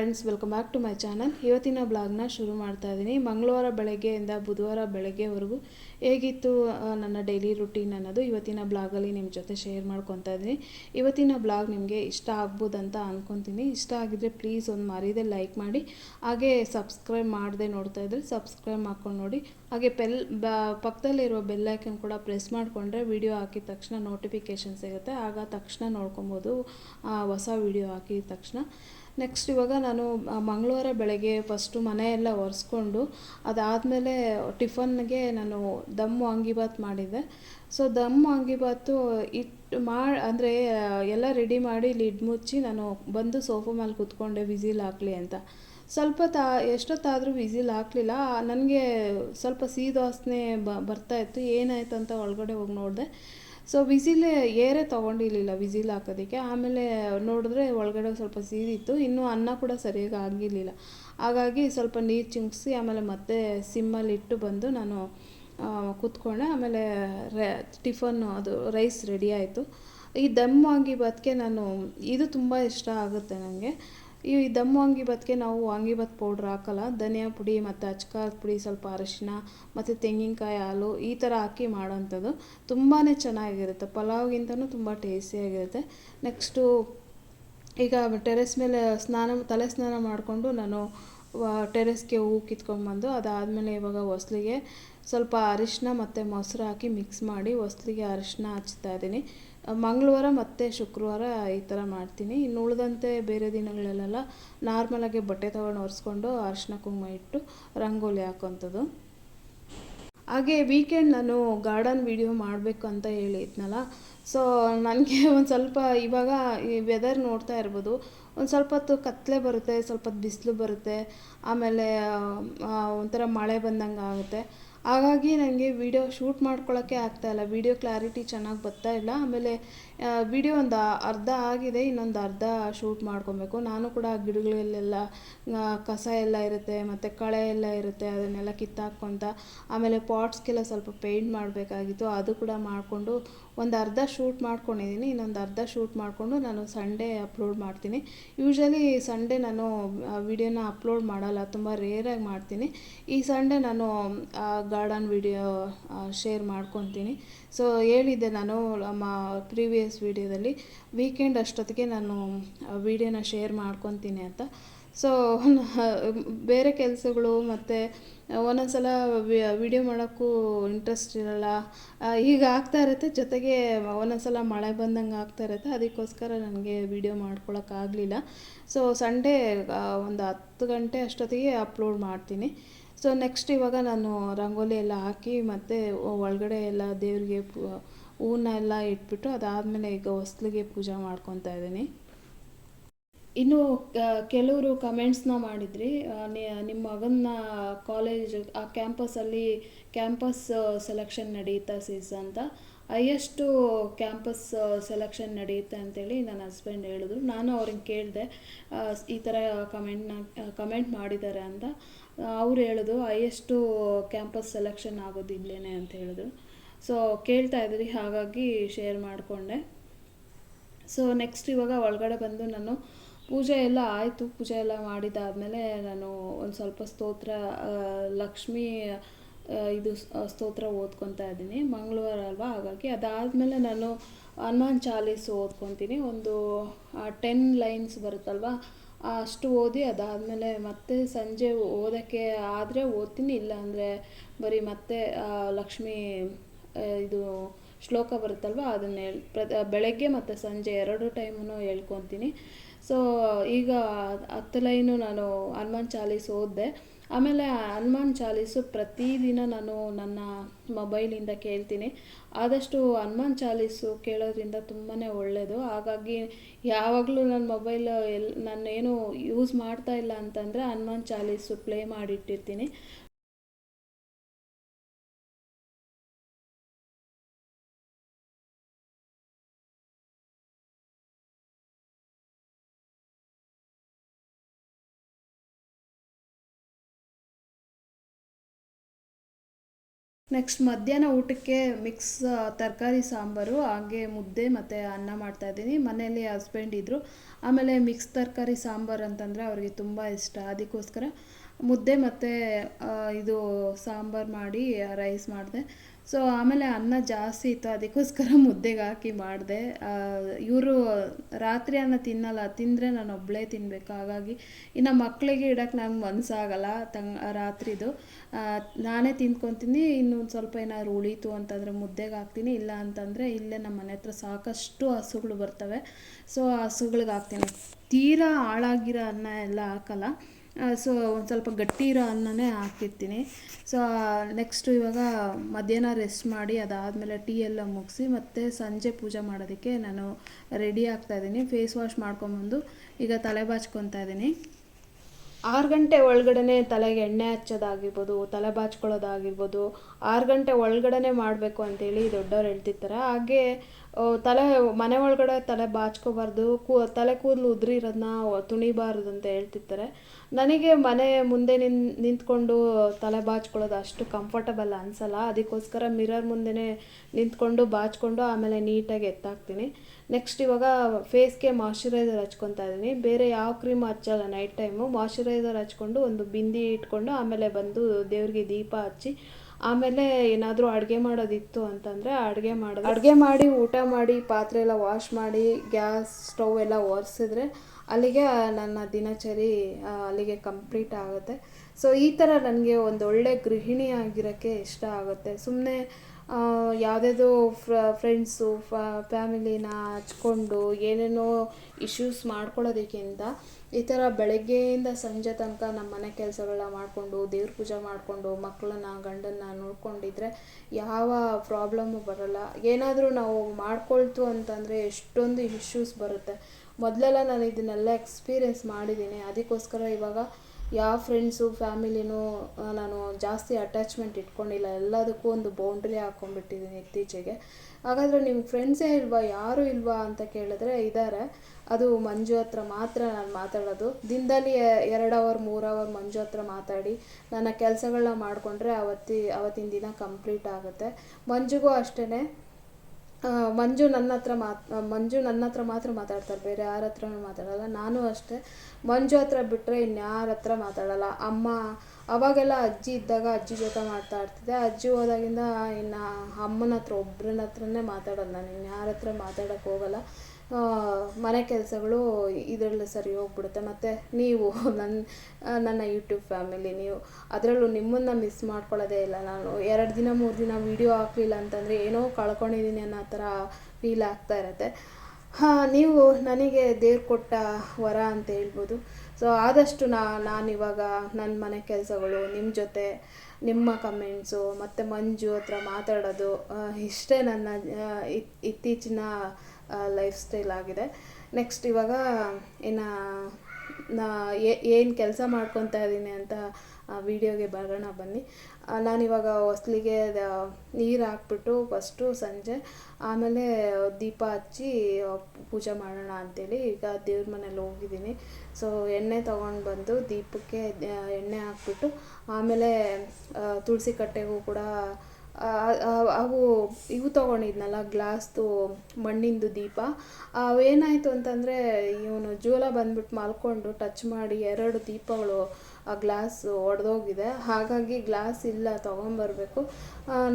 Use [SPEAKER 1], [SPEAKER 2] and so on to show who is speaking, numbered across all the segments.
[SPEAKER 1] Friends welcome back to my channel ಇವತ್ತಿನ ಬ್ಲಾಗ್ನ ಶುರು ಮಾಡ್ತಾ ಇದ್ದೀನಿ ಮಂಗಳವಾರ ಬೆಳಗ್ಗೆಯಿಂದ ಬುಧವಾರ ಬೆಳಗ್ಗೆವರೆಗೂ ಹೇಗಿತ್ತು ನನ್ನ ಡೈಲಿ ರುಟೀನ್ ಅನ್ನೋದು ಇವತ್ತಿನ ಬ್ಲಾಗಲ್ಲಿ ನಿಮ್ಮ ಜೊತೆ ಶೇರ್ ಮಾಡ್ಕೊತಾ ಇದ್ದೀನಿ ಇವತ್ತಿನ ಬ್ಲಾಗ್ ನಿಮಗೆ ಇಷ್ಟ ಆಗ್ಬೋದಂತ ಅಂದ್ಕೊತೀನಿ ಇಷ್ಟ ಆಗಿದ್ರೆ ಪ್ಲೀಸ್ ಒಂದು ಮರೀದೆ ಲೈಕ್ ಮಾಡಿ. ಹಾಗೆ ಸಬ್ಸ್ಕ್ರೈಬ್ ಮಾಡದೆ ನೋಡ್ತಾ ಇದ್ರೆ ಸಬ್ಸ್ಕ್ರೈಬ್ ಮಾಡ್ಕೊಂಡು ನೋಡಿ. ಹಾಗೆ ಬೆಲ್ ಬ, ಪಕ್ಕದಲ್ಲಿರುವ ಬೆಲ್ ಐಕನ್ ಕೂಡ ಪ್ರೆಸ್ ಮಾಡಿಕೊಂಡ್ರೆ ವಿಡಿಯೋ ಹಾಕಿದ ತಕ್ಷಣ ನೋಟಿಫಿಕೇಷನ್ ಸಿಗುತ್ತೆ. ಆಗ ತಕ್ಷಣ ನೋಡ್ಕೊಬೋದು. ಹೊಸ ವಿಡಿಯೋ ಹಾಕಿದ ತಕ್ಷಣ. ನೆಕ್ಸ್ಟ್ ಇವಾಗ ನಾನು ಮಂಗಳವಾರ ಬೆಳಗ್ಗೆ ಫಸ್ಟು ಮನೆಯೆಲ್ಲ ಒರೆಸ್ಕೊಂಡು ಅದಾದಮೇಲೆ ಟಿಫನ್ಗೆ ನಾನು ದಮ್ ವಾಂಗಿಬಾತ್ ಮಾಡಿದ್ದೆ. ಸೊ ದಮ್ ವಾಂಗಿಬಾತು ಇಟ್ಟು ಮಾಡಿ, ಅಂದರೆ ಎಲ್ಲ ರೆಡಿ ಮಾಡಿ ಲಿಡ್ ಮುಚ್ಚಿ ನಾನು ಬಂದು ಸೋಫಾ ಮೇಲೆ ಕೂತ್ಕೊಂಡೆ, ವಿಸಿಲ್ ಹಾಕಲಿ ಅಂತ. ಸ್ವಲ್ಪ ತಾ, ಎಷ್ಟೊತ್ತಾದರೂ ವಿಸಿಲ್ ಹಾಕಲಿಲ್ಲ. ನನಗೆ ಸ್ವಲ್ಪ ಸೀದ ವಾಸನೆ ಬ, ಬರ್ತಾ ಇತ್ತು. ಏನಾಯ್ತು ಅಂತ ಒಳಗಡೆ ಹೋಗಿ ನೋಡಿದೆ. ಸೊ ವಿಸಿಲ್ ಏರೇ ತೊಗೊಂಡಿರಲಿಲ್ಲ ವಿಸಿಲ್ ಹಾಕೋದಕ್ಕೆ. ಆಮೇಲೆ ನೋಡಿದ್ರೆ ಒಳಗಡೆ ಸ್ವಲ್ಪ ಸೀದಿತ್ತು ಇನ್ನೂ ಅನ್ನ ಕೂಡ ಸರಿಯಾಗಿ ಆಗಿರಲಿಲ್ಲ. ಹಾಗಾಗಿ ಸ್ವಲ್ಪ ನೀರು ಚಿಂಕ್ಸಿ ಆಮೇಲೆ ಮತ್ತೆ ಸಿಮ್ಮಲ್ಲಿ ಇಟ್ಟು ಬಂದು ನಾನು ಕೂತ್ಕೊಂಡೆ. ಆಮೇಲೆ ರೆ, ಟಿಫನ್ ಅದು ರೈಸ್ ರೆಡಿ ಆಯಿತು. ಈ ದಮ್ಮಾಗಿ ಬದಕ್ಕೆ ನಾನು, ಇದು ತುಂಬ ಇಷ್ಟ ಆಗುತ್ತೆ ನನಗೆ ಈ ದಮ್ ವಾಂಗಿಭಾತ್ಗೆ ನಾವು ವಾಂಗಿಭಾತ್ ಪೌಡ್ರ್ ಹಾಕಲ್ಲ, ಧನಿಯಾ ಪುಡಿ ಮತ್ತು ಅಚ್ಕಾರದ ಪುಡಿ ಸ್ವಲ್ಪ ಅರಿಶಿನ ಮತ್ತು ತೆಂಗಿನಕಾಯಿ ಹಾಲು ಈ ಥರ ಹಾಕಿ ಮಾಡೋವಂಥದ್ದು ತುಂಬಾ ಚೆನ್ನಾಗಿರುತ್ತೆ. ಪಲಾವ್ಗಿಂತನೂ ತುಂಬ ಟೇಸ್ಟಿಯಾಗಿರುತ್ತೆ ನೆಕ್ಸ್ಟು ಈಗ ಟೆರೆಸ್ ಮೇಲೆ ಸ್ನಾನ, ತಲೆ ಸ್ನಾನ ಮಾಡಿಕೊಂಡು ನಾನು ಟೆರೆಸ್ಗೆ ಹೂ ಕಿತ್ಕೊಂಡ್ಬಂದು ಅದಾದಮೇಲೆ ಇವಾಗ ಹೊಸ್ಲಿಗೆ ಸ್ವಲ್ಪ ಅರಿಶಿನ ಮತ್ತು ಮೊಸರು ಹಾಕಿ ಮಿಕ್ಸ್ ಮಾಡಿ ಹೊಸ್ಲಿಗೆ ಅರಿಶಿನ ಹಚ್ತಾ ಇದ್ದೀನಿ. ಮಂಗಳವಾರ ಮತ್ತು ಶುಕ್ರವಾರ ಈ ಥರ ಮಾಡ್ತೀನಿ. ಇನ್ನು ಉಳಿದಂತೆ ಬೇರೆ ದಿನಗಳಲ್ಲೆಲ್ಲ ನಾರ್ಮಲಾಗಿ ಬಟ್ಟೆ ತೊಗೊಂಡು ಒರೆಸ್ಕೊಂಡು ಅರಿಶಿನ ಕುಂಕುಮ ಇಟ್ಟು ರಂಗೋಲಿ ಹಾಕೋಂಥದ್ದು ಹಾಗೆ ವೀಕೆಂಡ್ ನಾನು ಗಾರ್ಡನ್ ವಿಡಿಯೋ ಮಾಡಬೇಕು ಅಂತ ಹೇಳಿದ್ನಲ್ಲ. ಸೊ ನನಗೆ ಒಂದು ಸ್ವಲ್ಪ ಇವಾಗ ಈ ವೆದರ್ ನೋಡ್ತಾ ಇರ್ಬೋದು. ಒಂದು ಸ್ವಲ್ಪ ಹೊತ್ತು ಕತ್ತಲೆ ಬರುತ್ತೆ, ಸ್ವಲ್ಪ ಬಿಸಿಲು ಬರುತ್ತೆ. ಆಮೇಲೆ ಒಂಥರ ಮಳೆ ಬಂದಂಗೆ ಆಗುತ್ತೆ ಹಾಗಾಗಿ ನನಗೆ ವಿಡಿಯೋ ಶೂಟ್ ಮಾಡ್ಕೊಳ್ಳೋಕ್ಕೆ ಇಲ್ಲ. ವಿಡಿಯೋ ಕ್ಲಾರಿಟಿ ಚೆನ್ನಾಗಿ ಬರ್ತಾ ಇಲ್ಲ. ಆಮೇಲೆ ವಿಡಿಯೋ ಒಂದು ಅರ್ಧ ಆಗಿದೆ, ಇನ್ನೊಂದು ಅರ್ಧ ಶೂಟ್ ಮಾಡ್ಕೊಬೇಕು. ನಾನು ಕೂಡ ಗಿಡಗಳಲ್ಲೆಲ್ಲ ಕಸ ಎಲ್ಲ ಇರುತ್ತೆ, ಮತ್ತು ಕಳೆ ಎಲ್ಲ ಇರುತ್ತೆ, ಅದನ್ನೆಲ್ಲ ಕಿತ್ತಾಕ್ಕೊಂತ, ಆಮೇಲೆ ಪಾಟ್ಸ್ಗೆಲ್ಲ ಸ್ವಲ್ಪ ಪೇಂಟ್ ಮಾಡಬೇಕಾಗಿತ್ತು, ಅದು ಕೂಡ ಮಾಡಿಕೊಂಡು ಒಂದು ಅರ್ಧ ಶೂಟ್ ಮಾಡ್ಕೊಂಡಿದ್ದೀನಿ, ಇನ್ನೊಂದು ಅರ್ಧ ಶೂಟ್ ಮಾಡಿಕೊಂಡು ನಾನು ಸಂಡೇ ಅಪ್ಲೋಡ್ ಮಾಡ್ತೀನಿ. ಯೂಶ್ವಲಿ ಸಂಡೇ ನಾನು ವಿಡಿಯೋನ ಅಪ್ಲೋಡ್ ಮಾಡಲ್ಲ, ತುಂಬ ರೇರಾಗಿ ಮಾಡ್ತೀನಿ. ಈ ಸಂಡೇ ನಾನು ಗಾರ್ಡನ್ ವಿಡಿಯೋ ಶೇರ್ ಮಾಡ್ಕೊತೀನಿ. ಸೊ, ಹೇಳಿದ್ದೆ ನಾನು, ನಮ್ಮ ಪ್ರೀವಿಯಸ್ ವಿಡಿಯೋದಲ್ಲಿ, ವೀಕೆಂಡ್ ಅಷ್ಟೊತ್ತಿಗೆ ನಾನು ವಿಡಿಯೋನ ಶೇರ್ ಮಾಡ್ಕೊತೀನಿ ಅಂತ. ಸೊ ಬೇರೆ ಕೆಲಸಗಳು ಮತ್ತು, ಒಂದೊಂದ್ಸಲ ವಿಡಿಯೋ ಮಾಡೋಕ್ಕೂ ಇಂಟ್ರೆಸ್ಟ್ ಇರಲ್ಲ. ಈಗ ಆಗ್ತಾ ಇರುತ್ತೆ, ಜೊತೆಗೆ ಒಂದೊಂದ್ಸಲ ಮಳೆ ಬಂದಂಗೆ ಆಗ್ತಾ ಇರುತ್ತೆ, ಅದಕ್ಕೋಸ್ಕರ ನನಗೆ ವಿಡಿಯೋ ಮಾಡ್ಕೊಳಕ್ಕಾಗಲಿಲ್ಲ ಸೊ ಸಂಡೇ ಒಂದು ಹತ್ತು ಗಂಟೆ ಅಷ್ಟೊತ್ತಿಗೆ ಅಪ್ಲೋಡ್ ಮಾಡ್ತೀನಿ. ಸೊ ನೆಕ್ಸ್ಟ್ ಇವಾಗ ನಾನು ರಂಗೋಲಿ ಎಲ್ಲ ಹಾಕಿ ಮತ್ತು ಒಳಗಡೆ ಎಲ್ಲ ದೇವರಿಗೆ ಹೂವನ್ನ ಎಲ್ಲ ಇಟ್ಬಿಟ್ಟು ಅದಾದಮೇಲೆ ಈಗ ಹೊಸ್ಲಿಗೆ ಪೂಜೆ ಮಾಡ್ಕೊತಾ ಇದ್ದೀನಿ. ಇನ್ನು ಕೆಲವರು ಕಮೆಂಟ್ಸ್ನ ಮಾಡಿದ್ರಿ ನಿಮ್ಮ ಮಗನ ಕಾಲೇಜ್ ಆ ಕ್ಯಾಂಪಸಲ್ಲಿ ಕ್ಯಾಂಪಸ್ ಸೆಲೆಕ್ಷನ್ ನಡೀತಾ ಸೀಸ್ ಅಂತ. ಹೈಯೆಸ್ಟು ಕ್ಯಾಂಪಸ್ ಸೆಲೆಕ್ಷನ್ ನಡೆಯುತ್ತೆ ಅಂತೇಳಿ ನನ್ನ ಹಸ್ಬೆಂಡ್ ಹೇಳಿದ್ರು. ನಾನು ಅವ್ರಿಗೆ ಕೇಳಿದೆ ಈ ಥರ ಕಮೆಂಟ್ನ ಕಮೆಂಟ್ ಮಾಡಿದ್ದಾರೆ ಅಂತ. ಅವ್ರು ಹೇಳಿದ್ರು ಹೈಯೆಸ್ಟು ಕ್ಯಾಂಪಸ್ ಸೆಲೆಕ್ಷನ್ ಆಗೋದು ಇಲ್ಲೇನೆ ಅಂತ ಹೇಳಿದ್ರು. ಸೊ ಕೇಳ್ತಾ ಇದ್ರಿ, ಹಾಗಾಗಿ ಶೇರ್ ಮಾಡಿಕೊಂಡೆ. ಸೊ ನೆಕ್ಸ್ಟ್ ಇವಾಗ ಒಳಗಡೆ ಬಂದು ನಾನು ಪೂಜೆ ಎಲ್ಲ ಆಯಿತು, ಪೂಜೆ ಎಲ್ಲ ಮಾಡಿದ್ದಾದಮೇಲೆ ನಾನು ಒಂದು ಸ್ವಲ್ಪ ಸ್ತೋತ್ರ ಲಕ್ಷ್ಮೀ ಇದು ಸ್ತೋತ್ರ ಓದ್ಕೊತಾ ಇದ್ದೀನಿ, ಮಂಗಳವಾರ ಅಲ್ವಾ? ಹಾಗಾಗಿ ಅದಾದಮೇಲೆ ನಾನು ಹನುಮಾನ್ ಚಾಲೀಸ್ ಓದ್ಕೊತೀನಿ, ಒಂದು ಟೆನ್ ಲೈನ್ಸ್ ಬರುತ್ತಲ್ವಾ? ಅಷ್ಟು ಓದಿ ಅದಾದಮೇಲೆ ಮತ್ತೆ ಸಂಜೆ ಓದೋಕ್ಕೆ ಆದರೆ ಓದ್ತೀನಿ ಇಲ್ಲ ಅಂದರೆ ಬರೀ ಮತ್ತೆ ಲಕ್ಷ್ಮೀ ಇದು ಶ್ಲೋಕ ಬರುತ್ತಲ್ವ? ಅದನ್ನ ಹೇಳ್. ಪ್ರ, ಬೆಳಗ್ಗೆ ಮತ್ತು ಸಂಜೆ ಎರಡು ಟೈಮೂ ಹೇಳ್ಕೊತೀನಿ. ಸೊ ಈಗ ಹತ್ತು ಲೈನು ನಾನು ಹನುಮಾನ್ ಚಾಲೀಸ್ ಓದಿದೆ. ಆಮೇಲೆ ಹನುಮಾನ್ ಚಾಲೀಸು ಪ್ರತಿದಿನ ನಾನು ನನ್ನ ಮೊಬೈಲಿಂದ ಕೇಳ್ತೀನಿ. ಆದಷ್ಟು ಹನುಮಾನ್ ಚಾಲೀಸು ಕೇಳೋದ್ರಿಂದ ತುಂಬಾ ಒಳ್ಳೆಯದು ಹಾಗಾಗಿ ಯಾವಾಗಲೂ ನನ್ನ ಮೊಬೈಲ್ ಎಲ್, ನಾನು ಏನು ಯೂಸ್ ಮಾಡ್ತಾ ಇಲ್ಲ ಅಂತಂದರೆ ಹನುಮಾನ್ ಚಾಲೀಸು ಪ್ಲೇ ಮಾಡಿಟ್ಟಿರ್ತೀನಿ. ನೆಕ್ಸ್ಟ್ ಮಧ್ಯಾಹ್ನ ಊಟಕ್ಕೆ ಮಿಕ್ಸ್ ತರಕಾರಿ, ಸಾಂಬಾರು, ಹಾಗೆ ಮುದ್ದೆ ಮತ್ತು ಅನ್ನ ಮಾಡ್ತಾಯಿದ್ದೀನಿ ಮನೆಯಲ್ಲಿ ಹಸ್ಬೆಂಡ್ ಇದ್ದರು ಆಮೇಲೆ ಮಿಕ್ಸ್ ತರಕಾರಿ, ಸಾಂಬಾರು ಅಂತಂದರೆ ಅವರಿಗೆ ತುಂಬ ಇಷ್ಟ. ಅದಕ್ಕೋಸ್ಕರ ಮುದ್ದೆ ಮತ್ತು ಇದು ಸಾಂಬಾರು ಮಾಡಿ ರೈಸ್ ಮಾಡಿದೆ. ಸೊ ಆಮೇಲೆ ಅನ್ನ ಜಾಸ್ತಿ ಇತ್ತು. ಅದಕ್ಕೋಸ್ಕರ ಮುದ್ದೆಗೆ ಹಾಕಿ ಮಾಡಿದೆ. ಇವರು ರಾತ್ರಿ ಅನ್ನ ತಿನ್ನಲ್ಲ, ತಿಂದರೆ ನಾನು ಒಬ್ಬಳೇ ತಿನ್ನಬೇಕು ಹಾಗಾಗಿ ಇನ್ನು ಮಕ್ಕಳಿಗೆ ಇಡೋಕ್ಕೆ ನಂಗೆ ಮನಸ್ಸಾಗಲ್ಲ ತಂಗ್ ರಾತ್ರಿದು. ನಾನೇ ತಿಂದ್ಕೊತೀನಿ, ಇನ್ನೊಂದು ಸ್ವಲ್ಪ ಏನಾದ್ರು ಉಳೀತು ಅಂತಂದರೆ ಮುದ್ದೆಗೆ ಹಾಕ್ತೀನಿ. ಇಲ್ಲ ಅಂತಂದರೆ ಇಲ್ಲೇ ನಮ್ಮ ಮನೆ ಹತ್ರ ಸಾಕಷ್ಟು ಹಸುಗಳು ಬರ್ತವೆ. ಸೊ ಹಸುಗಳಿಗೆ ಹಾಕ್ತೀನಿ. ತೀರಾ ಹಾಳಾಗಿರೋ ಅನ್ನ ಎಲ್ಲ ಹಾಕಲ್ಲ. ಸೊ ಒಂದು ಸ್ವಲ್ಪ ಗಟ್ಟಿ ಇರೋ ಅನ್ನನೇ ಹಾಕಿರ್ತೀನಿ. ಸೊ ನೆಕ್ಸ್ಟು ಇವಾಗ ಮಧ್ಯಾಹ್ನ ರೆಸ್ಟ್ ಮಾಡಿ, ಅದಾದಮೇಲೆ ಟೀ ಎಲ್ಲ ಮುಗಿಸಿ, ಮತ್ತು ಸಂಜೆ ಪೂಜೆ ಮಾಡೋದಕ್ಕೆ ನಾನು ರೆಡಿ ಆಗ್ತಾಯಿದ್ದೀನಿ ಫೇಸ್ ವಾಶ್ ಮಾಡ್ಕೊಂಬಂದು ಈಗ ತಲೆ ಬಾಚ್ಕೊತಾ ಇದ್ದೀನಿ. ಆರು ಗಂಟೆ ಒಳಗಡೆ ತಲೆಗೆ ಎಣ್ಣೆ ಹಚ್ಚೋದಾಗಿರ್ಬೋದು, ತಲೆ ಬಾಚ್ಕೊಳ್ಳೋದಾಗಿರ್ಬೋದು, ಆರು ಗಂಟೆ ಒಳಗಡೆ ಮಾಡಬೇಕು ಅಂತೇಳಿ ದೊಡ್ಡವ್ರು ಹೇಳ್ತಿರ್ತಾರೆ. ಹಾಗೆ ತಲೆ, ಮನೆ ಒಳಗಡೆ ತಲೆ ಬಾಚ್ಕೋಬಾರ್ದು, ಕೂ, ತಲೆ ಕೂದಲು ಉದುರಿರೋದನ್ನ ತುಣಿಬಾರ್ದು ಅಂತ ಹೇಳ್ತಿರ್ತಾರೆ. ನನಗೆ ಮನೆ ಮುಂದೆ ನಿನ್, ನಿಂತ್ಕೊಂಡು ತಲೆ ಬಾಚ್ಕೊಳ್ಳೋದು ಅಷ್ಟು ಕಂಫರ್ಟಬಲ್ ಅನಿಸಲ್ಲ. ಅದಕ್ಕೋಸ್ಕರ ಮಿರರ್ ಮುಂದೆನೇ ನಿಂತ್ಕೊಂಡು ಬಾಚ್ಕೊಂಡು ಆಮೇಲೆ ನೀಟಾಗಿ ಎತ್ತಾಕ್ತೀನಿ. ನೆಕ್ಸ್ಟ್ ಇವಾಗ ಫೇಸ್ಗೆ ಮಾಯ್ಶ್ಚರೈಸರ್ ಹಚ್ಕೊತಾ ಇದ್ದೀನಿ ಬೇರೆ ಯಾವ ಕ್ರೀಮ್ ಹಚ್ಚಲ್ಲ ನೈಟ್ ಟೈಮು ಮಾಯ್ಶ್ಚರೈಸರ್ ಹಚ್ಕೊಂಡು ಒಂದು ಬಿಂದಿ ಇಟ್ಕೊಂಡು ಆಮೇಲೆ ಬಂದು ದೇವ್ರಿಗೆ ದೀಪ ಹಚ್ಚಿ, ಆಮೇಲೆ ಏನಾದರೂ ಅಡುಗೆ ಮಾಡೋದಿತ್ತು ಅಂತಂದರೆ ಅಡುಗೆ ಮಾಡೋದು ಅಡುಗೆ ಮಾಡಿ, ಊಟ ಮಾಡಿ, ಪಾತ್ರೆ ಎಲ್ಲ ವಾಶ್ ಮಾಡಿ ಗ್ಯಾಸ್ ಸ್ಟವ್ ಎಲ್ಲ ಒರೆಸಿದ್ರೆ ಅಲ್ಲಿಗೆ ನನ್ನ ದಿನಚರಿ ಅಲ್ಲಿಗೆ ಕಂಪ್ಲೀಟ್ ಆಗುತ್ತೆ. ಸೊ ಈ ಥರ ನನಗೆ ಒಂದು ಒಳ್ಳೆ ಗೃಹಿಣಿ ಆಗಿರೋಕ್ಕೆ ಇಷ್ಟ ಆಗುತ್ತೆ. ಸುಮ್ಮನೆ ಯಾವುದೇದೋ ಫ್ರೆಂಡ್ಸು ಫ್ಯಾಮಿಲಿನ ಹಚ್ಕೊಂಡು ಏನೇನೋ ಇಶ್ಯೂಸ್ ಮಾಡ್ಕೊಳ್ಳೋದಕ್ಕಿಂತ ಈ ಥರ ಬೆಳಗ್ಗೆಯಿಂದ ಸಂಜೆ ತನಕ ನಮ್ಮ ಮನೆ ಕೆಲಸಗಳನ್ನ ಮಾಡಿಕೊಂಡು, ದೇವ್ರ ಪೂಜೆ ಮಾಡಿಕೊಂಡು ಮಕ್ಕಳನ್ನ ಗಂಡನ್ನ ನೋಡ್ಕೊಂಡಿದ್ರೆ ಯಾವ ಪ್ರಾಬ್ಲಮ್ಮು ಬರೋಲ್ಲ. ಏನಾದರೂ ನಾವು ಮಾಡ್ಕೊಳ್ತು ಅಂತಂದರೆ ಎಷ್ಟೊಂದು ಇಶ್ಯೂಸ್ ಬರುತ್ತೆ. ಮೊದಲೆಲ್ಲ ನಾನು ಇದನ್ನೆಲ್ಲ ಎಕ್ಸ್ಪೀರಿಯೆನ್ಸ್ ಮಾಡಿದ್ದೀನಿ ಅದಕ್ಕೋಸ್ಕರ ಇವಾಗ ಯಾವ ಫ್ರೆಂಡ್ಸು ಫ್ಯಾಮಿಲಿನೂ ನಾನು ಜಾಸ್ತಿ ಅಟ್ಯಾಚ್ಮೆಂಟ್ ಇಟ್ಕೊಂಡಿಲ್ಲ. ಎಲ್ಲದಕ್ಕೂ ಒಂದು ಬೌಂಡ್ರಿ ಹಾಕ್ಕೊಂಡ್ಬಿಟ್ಟಿದ್ದೀನಿ ಇತ್ತೀಚೆಗೆ. ಹಾಗಾದರೆ ನಿಮ್ಮ ಫ್ರೆಂಡ್ಸೇ ಇಲ್ವಾ, ಯಾರೂ ಇಲ್ವಾ ಅಂತ ಕೇಳಿದ್ರೆ ಇದ್ದಾರೆ ಅದು ಮಂಜು ಹತ್ರ ಮಾತ್ರ ನಾನು ಮಾತಾಡೋದು. ದಿನದಲ್ಲಿ ಎರಡು ಅವರ್ ಮೂರು ಅವರ್ ಮಂಜು ಹತ್ರ ಮಾತಾಡಿ, ನನ್ನ ಕೆಲಸಗಳನ್ನ ಮಾಡಿಕೊಂಡ್ರೆ ಅವತ್ತಿ, ಅವತ್ತಿನ ದಿನ ಕಂಪ್ಲೀಟ್ ಆಗುತ್ತೆ. ಮಂಜುಗೂ ಅಷ್ಟೇ ಮಂಜು ನನ್ನ ಹತ್ರ ಮಾತ್ ಮಂಜು ನನ್ನ ಹತ್ರ ಮಾತ್ರ ಮಾತಾಡ್ತಾರೆ, ಬೇರೆ ಯಾರ ಹತ್ರನೂ ಮಾತಾಡಲ್ಲ, ನಾನು ಅಷ್ಟೇ. ಮಂಜು ಹತ್ರ ಬಿಟ್ಟರೆ ಇನ್ಯಾರ ಹತ್ರ ಮಾತಾಡಲ್ಲ. ಅಮ್ಮ, ಅವಾಗೆಲ್ಲ ಅಜ್ಜಿ ಇದ್ದಾಗ ಅಜ್ಜಿ ಜೊತೆ ಮಾತಾಡ್ತಿದ್ದೆ ಅಜ್ಜಿ ಹೋದಾಗಿಂದ ಇನ್ನು ಅಮ್ಮನ ಹತ್ರ ಒಬ್ರನ್ನ ಹತ್ರನೇ ಮಾತಾಡೋದು ನಾನು. ಇನ್ಯಾರ ಹತ್ರ ಮಾತಾಡೋಕ್ಕೆ ಹೋಗಲ್ಲ. ಮನೆ ಕೆಲಸಗಳು ಇದರಲ್ಲಿ ಸರಿ ಹೋಗ್ಬಿಡುತ್ತೆ. ಮತ್ತು ನೀವು ನನ್ನ ನನ್ನ ಯೂಟ್ಯೂಬ್ ಫ್ಯಾಮಿಲಿ ನೀವು ಅದರಲ್ಲೂ ನಿಮ್ಮನ್ನು ಮಿಸ್ ಮಾಡ್ಕೊಳ್ಳೋದೇ ಇಲ್ಲ. ನಾನು ಎರಡು ದಿನ, ಮೂರು ದಿನ ವೀಡಿಯೋ ಹಾಕಲಿಲ್ಲ ಅಂತಂದರೆ ಏನೋ ಕಳ್ಕೊಂಡಿದ್ದೀನಿ ಅನ್ನೋ ಥರ ಫೀಲ್ ಆಗ್ತಾ ಇರುತ್ತೆ. ನೀವು ನನಗೆ ದೇವ್ರು ಕೊಟ್ಟ ವರ ಅಂತ ಹೇಳ್ಬೋದು. ಸೊ ಆದಷ್ಟು ನಾ ನಾನಿವಾಗ ನನ್ನ ಮನೆ ಕೆಲಸಗಳು ನಿಮ್ಮ ಜೊತೆ ನಿಮ್ಮ ಕಮೆಂಟ್ಸು ಮತ್ತು ಮಂಜು ಹತ್ರ ಮಾತಾಡೋದು ಇಷ್ಟೇ ನನ್ನ ಇತ್ತೀಚಿನ ಲೈಫ್ ಸ್ಟೈಲ್ ಆಗಿದೆ. ನೆಕ್ಸ್ಟ್ ಇವಾಗ, ಇನ್ನು, ನಾ ಏನು ಕೆಲಸ ಮಾಡ್ಕೊತಾ ಇದ್ದೀನಿ ಅಂತ ವಿಡಿಯೋಗೆ ಬರೋಣ ಬನ್ನಿ. ನಾನಿವಾಗ ಹೊಸ್ಲಿಗೆ ನೀರು ಹಾಕ್ಬಿಟ್ಟು ಫಸ್ಟು ಸಂಜೆ, ಆಮೇಲೆ ದೀಪ ಹಚ್ಚಿ ಪೂಜೆ ಮಾಡೋಣ ಅಂತೇಳಿ ಈಗ ದೇವ್ರ ಮನೇಲಿ ಹೋಗಿದ್ದೀನಿ. ಸೊ ಎಣ್ಣೆ ತೊಗೊಂಡು ಬಂದು ದೀಪಕ್ಕೆ ಎಣ್ಣೆ ಹಾಕ್ಬಿಟ್ಟು, ಆಮೇಲೆ ತುಳಸಿ ಕಟ್ಟೆಗೂ ಕೂಡ ಅವು ಇವು ತೊಗೊಂಡಿದ್ನಲ್ಲ, ಗ್ಲಾಸ್ದು ಮಣ್ಣಿಂದು ದೀಪ. ಅವೇನಾಯಿತು ಅಂತಂದರೆ ಇವನು ಜೋಲ ಬಂದ್ಬಿಟ್ಟು ಮಲ್ಕೊಂಡು ಟಚ್ ಮಾಡಿ ಎರಡು ದೀಪಗಳು ಆ ಗ್ಲಾಸ್ ಒಡೆದೋಗಿದೆ. ಹಾಗಾಗಿ ಗ್ಲಾಸ್ ಇಲ್ಲ, ತೊಗೊಂಬರ್ಬೇಕು.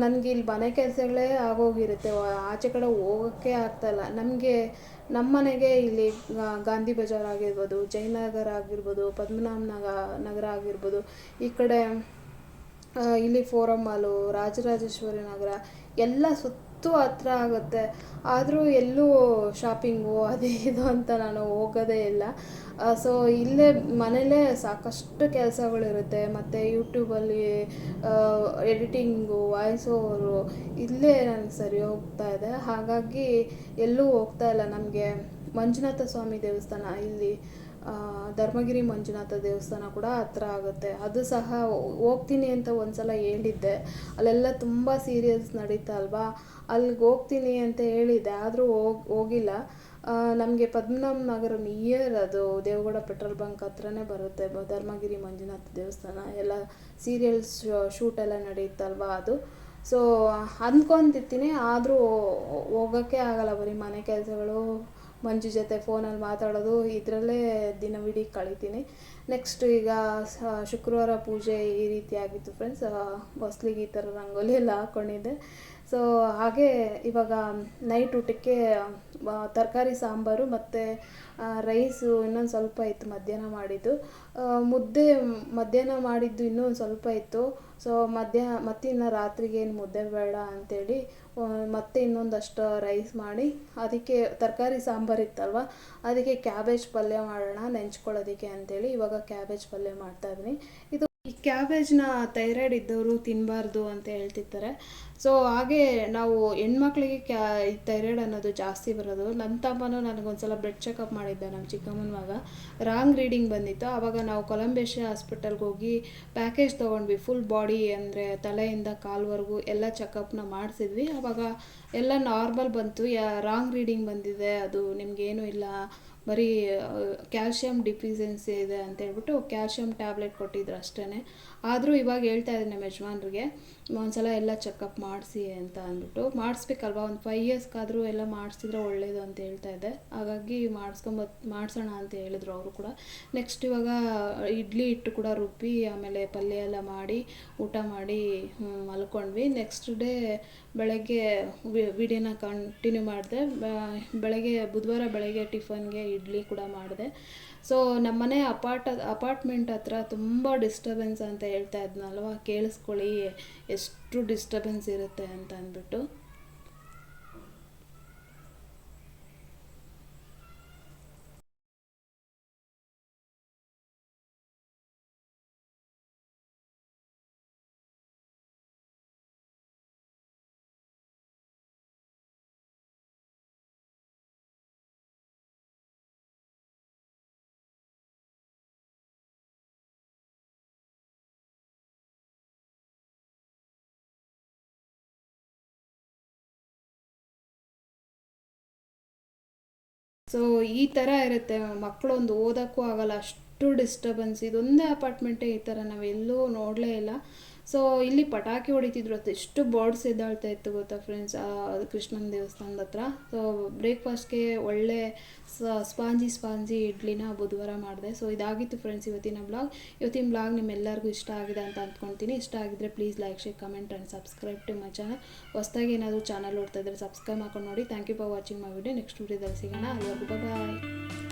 [SPEAKER 1] ನನಗೆ ಇಲ್ಲಿ ಮನೆ ಕೆಲಸಗಳೇ ಆಗೋಗಿರುತ್ತೆ. ಆಚೆ ಕಡೆ ಹೋಗೋಕ್ಕೆ ಆಗ್ತಾಯಿಲ್ಲ ನಮಗೆ ನಮ್ಮ ಮನೆಗೆ ಇಲ್ಲಿ ಗಾಂಧಿ ಬಜಾರ್ ಆಗಿರ್ಬೋದು, ಜಯನಗರ ಆಗಿರ್ಬೋದು, ಪದ್ಮನಾಭ ನಗ, ನಗರ ಆಗಿರ್ಬೋದು, ಈ ಕಡೆ ಇಲ್ಲಿ ಫೋರಂ ಮಾಲು, ರಾಜರಾಜೇಶ್ವರಿ ನಗರ, ಎಲ್ಲ ಸುತ್ತು ಹತ್ರ ಆಗುತ್ತೆ. ಆದರೂ ಎಲ್ಲೂ ಶಾಪಿಂಗು ಅದು ಇದು ಅಂತ ನಾನು ಹೋಗೋದೇ ಇಲ್ಲ. ಸೊ ಇಲ್ಲೇ ಮನೇಲೇ ಸಾಕಷ್ಟು ಕೆಲಸಗಳಿರುತ್ತೆ. ಮತ್ತು ಯೂಟ್ಯೂಬಲ್ಲಿ ಎಡಿಟಿಂಗು ವಾಯ್ಸ್ ಓವರು ಇಲ್ಲೇ ನನಗೆ ಸರಿ ಹೋಗ್ತಾ ಇದೆ. ಹಾಗಾಗಿ ಎಲ್ಲೂ ಹೋಗ್ತಾ ಇಲ್ಲ ನಮಗೆ. ಮಂಜುನಾಥ ಸ್ವಾಮಿ ದೇವಸ್ಥಾನ ಇಲ್ಲಿ. ಧರ್ಮಗಿರಿ ಮಂಜುನಾಥ ದೇವಸ್ಥಾನ ಕೂಡ ಹತ್ರ ಆಗುತ್ತೆ. ಅದು ಸಹ ಹೋಗ್ತೀನಿ ಅಂತ ಒಂದ್ಸಲ ಹೇಳಿದ್ದೆ. ಅಲ್ಲೆಲ್ಲ ತುಂಬ ಸೀರಿಯಲ್ಸ್ ನಡೀತಾ ಅಲ್ವಾ? ಅಲ್ಲಿಗೆ ಹೋಗ್ತೀನಿ ಅಂತ ಹೇಳಿದ್ದೆ, ಆದರೂ ಹೋಗಿ, ಹೋಗಿಲ್ಲ. ನಮಗೆ ಪದ್ಮನಾಭ ನಗರ ನಿಯರ್ ಅದು ದೇವಗೌಡ ಪೆಟ್ರೋಲ್ ಬಂಕ್ ಹತ್ರನೇ ಬರುತ್ತೆ ಧರ್ಮಗಿರಿ ಮಂಜುನಾಥ ದೇವಸ್ಥಾನ. ಎಲ್ಲ ಸೀರಿಯಲ್ಸ್ ಶೂಟ್ ಎಲ್ಲ ನಡೆಯುತ್ತಲ್ವಾ ಅದು? ಸೊ ಅಂದ್ಕೊತಿರ್ತೀನಿ, ಆದರೂ ಹೋಗೋಕ್ಕೆ ಆಗಲ್ಲ ಬರೀ ಮನೆ ಕೆಲಸಗಳು ಮಂಜು ಜೊತೆ ಫೋನಲ್ಲಿ ಮಾತಾಡೋದು, ಇದರಲ್ಲೇ ದಿನವಿಡೀ ಕಳಿತೀನಿ. ನೆಕ್ಸ್ಟ್ ಈಗ ಶುಕ್ರವಾರ ಪೂಜೆ ಈ ರೀತಿ ಆಗಿತ್ತು ಫ್ರೆಂಡ್ಸ್ ಹೊಸ್ಲಿಗೆ ಈ ಥರ ರಂಗೋಲಿ ಎಲ್ಲ ಹಾಕ್ಕೊಂಡಿದ್ದೆ ಸೊ ಹಾಗೆ ಇವಾಗ ನೈಟ್ ಊಟಕ್ಕೆ ತರಕಾರಿ ಸಾಂಬಾರು ಮತ್ತು ರೈಸು ಇನ್ನೊಂದು ಸ್ವಲ್ಪ ಇತ್ತು ಮಧ್ಯಾಹ್ನ ಮಾಡಿದ್ದು. ಮುದ್ದೆ ಮಧ್ಯಾಹ್ನ ಮಾಡಿದ್ದು ಇನ್ನೂ ಒಂದು ಸ್ವಲ್ಪ ಇತ್ತು. ಸೊ ಮಧ್ಯಾಹ್ನ ಮತ್ತೆ ಇನ್ನು ರಾತ್ರಿಗೆ ಏನು ಮುದ್ದೆ ಬೇಡ ಅಂತೇಳಿ ಆ, ಮತ್ತೆ ಇನ್ನೊಂದಷ್ಟು ರೈಸ್ ಮಾಡಿ ಅದಕ್ಕೆ ತರಕಾರಿ ಸಾಂಬಾರು ಇತ್ತಲ್ವ ಅದಕ್ಕೆ ಕ್ಯಾಬೇಜ್ ಪಲ್ಯ ಮಾಡೋಣ ನೆಂಚ್ಕೊಳ್ಳೋದಕ್ಕೆ ಅಂತೇಳಿ ಇವಾಗ ಕ್ಯಾಬೇಜ್ ಪಲ್ಯ ಮಾಡ್ತಾ ಇದ್ದೀನಿ. ಇದು ಈ ಕ್ಯಾಬೇಜ್ನ ಥೈರಾಯ್ಡ್ ಇದ್ದವರು ತಿನ್ನಬಾರ್ದು ಅಂತ ಹೇಳ್ತಿರ್ತಾರೆ. ಸೊ ಹಾಗೆ ನಾವು ಹೆಣ್ಮಕ್ಳಿಗೆ ಕ್ಯಾ, ಈ ಥೈರಾಯ್ಡ್ ಅನ್ನೋದು ಜಾಸ್ತಿ ಬರೋದು. ನನ್ನ ತಮ್ಮನೂ ನನಗೊಂದ್ಸಲ ಬ್ಲಡ್ ಚೆಕಪ್ ಮಾಡಿದ್ದೆ ನಮ್ಮ ಚಿಕ್ಕಮ್ಮನ ಮಗ ರಾಂಗ್ ರೀಡಿಂಗ್ ಬಂದಿತ್ತು. ಆವಾಗ ನಾವು ಕೊಲಂಬೇಶಿ ಹಾಸ್ಪಿಟಲ್ಗೆ ಹೋಗಿ ಪ್ಯಾಕೇಜ್ ತೊಗೊಂಡ್ವಿ. ಫುಲ್ ಬಾಡಿ ಅಂದರೆ ತಲೆಯಿಂದ ಕಾಲ್ವರೆಗೂ ಎಲ್ಲ ಚೆಕಪ್ನ ಮಾಡಿಸಿದ್ವಿ. ಆವಾಗ ಎಲ್ಲ ನಾರ್ಮಲ್ ಬಂತು. ಯಾ ರಾಂಗ್ ರೀಡಿಂಗ್ ಬಂದಿದೆ. ಅದು ನಿಮಗೇನು ಇಲ್ಲ. ಬರೀ ಕ್ಯಾಲ್ಶಿಯಂ ಡಿಫಿಷಿಯನ್ಸಿ ಇದೆ ಅಂತ ಹೇಳ್ಬಿಟ್ಟು ಕ್ಯಾಲ್ಶಿಯಂ ಟ್ಯಾಬ್ಲೆಟ್ ಕೊಟ್ಟಿದ್ರು ಅಷ್ಟೇ ಆದರೂ ಇವಾಗ ಹೇಳ್ತಾ ಇದ್ದೀನಿ ನಮ್ಮ ಯಜಮಾನ್ರಿಗೆ, ಒಂದ್ಸಲ ಎಲ್ಲ ಚೆಕಪ್ ಮಾಡಿಸಿ ಅಂತ ಅಂದ್ಬಿಟ್ಟು, ಮಾಡಿಸ್ಬೇಕಲ್ವಾ? ಒಂದು ಫೈವ್ ಇಯರ್ಸ್ಗಾದರೂ ಎಲ್ಲ ಮಾಡಿಸಿದ್ರೆ ಒಳ್ಳೇದು ಅಂತ ಹೇಳ್ತಾ ಇದ್ದೆ ಹಾಗಾಗಿ ಮಾಡಿಸ್ಕೊಂಬ ಮಾಡಿಸೋಣ ಅಂತ ಹೇಳಿದ್ರು ಅವರು ಕೂಡ. ನೆಕ್ಸ್ಟ್ ಇವಾಗ ಇಡ್ಲಿ ಹಿಟ್ಟು ಕೂಡ ರುಬ್ಬಿ, ಆಮೇಲೆ ಪಲ್ಯ ಎಲ್ಲ ಮಾಡಿ, ಊಟ ಮಾಡಿ ಮಲ್ಕೊಂಡ್ವಿ. ನೆಕ್ಸ್ಟ್ ಡೇ ಬೆಳಗ್ಗೆ ವಿಡಿಯೋನ ಕಂಟಿನ್ಯೂ ಮಾಡಿದೆ ಬೆಳಗ್ಗೆ, ಬುಧವಾರ ಬೆಳಗ್ಗೆ ಟಿಫನ್ಗೆ ಇಡ್ಲಿ ಕೂಡ ಮಾಡಿದೆ. ಸೊ ನಮ್ಮನೆ ಅಪಾರ್ಟ್, ಅಪಾರ್ಟ್ಮೆಂಟ್ ಹತ್ರ ತುಂಬ ಡಿಸ್ಟರ್ಬೆನ್ಸ್ ಅಂತ ಹೇಳ್ತಾ ಇದ್ನಲ್ವ? ಕೇಳಿಸ್ಕೊಳ್ಳಿ, ಎಷ್ಟು ಡಿಸ್ಟರ್ಬೆನ್ಸ್ ಇರುತ್ತೆ ಅಂತ ಅಂದ್ಬಿಟ್ಟು. ಸೊ ಈ ಥರ ಇರುತ್ತೆ. ಮಕ್ಕಳೊಂದು ಓದೋಕ್ಕೂ ಆಗಲ್ಲ. ಅಷ್ಟು ಡಿಸ್ಟರ್ಬೆನ್ಸ್ ಇದೊಂದೇ ಅಪಾರ್ಟ್ಮೆಂಟೇ ಈ ಥರ ನಾವೆಲ್ಲೂ ನೋಡಲೇ ಇಲ್ಲ. ಸೊ ಇಲ್ಲಿ ಪಟಾಕಿ ಹೊಡಿತಿದ್ರು ಅದು ಎಷ್ಟು ಬೋರ್ಡ್ಸ್ ಎದ್ದಾಳ್ತಾ ಇತ್ತು ಗೊತ್ತಾ ಫ್ರೆಂಡ್ಸ್ ಕೃಷ್ಣನ ದೇವಸ್ಥಾನದ ಹತ್ರ. ಸೊ ಬ್ರೇಕ್ಫಾಸ್ಟ್ಗೆ ಒಳ್ಳೆ ಸ್ಪಾಂಜಿ ಸ್ಪಾಂಜಿ ಇಡ್ಲಿನ ಬುಧವಾರ ಮಾಡಿದೆ. ಸೊ ಇದಾಗಿತ್ತು ಫ್ರೆಂಡ್ಸ್ ಇವತ್ತಿನ ಬ್ಲಾಗ್ ಇವತ್ತಿನ ಬ್ಲಾಗ್ ನಿಮ್ಮೆಲ್ಲರಿಗೂ ಇಷ್ಟ ಆಗಿದೆ ಅಂತ ಅಂದ್ಕೊಳ್ತೀನಿ ಇಷ್ಟ ಆಗಿದ್ರೆ please like share comment and subscribe to my channel ಹೊಸ್ದಾಗಿ ಏನಾದರೂ ಚಾನಲ್ ನೋಡ್ತಾ ಇದ್ದರೆ ಸಬ್ಸ್ಕ್ರೈಬ್ ಮಾಡ್ಕೊಂಡು ನೋಡಿ. Thank you for watching my video next ವಿಡಿಯೋದಲ್ಲಿ ಸಿಗೋಣ. ಅಲ್ಲಿವರೆಗೂ ಬಾಯ್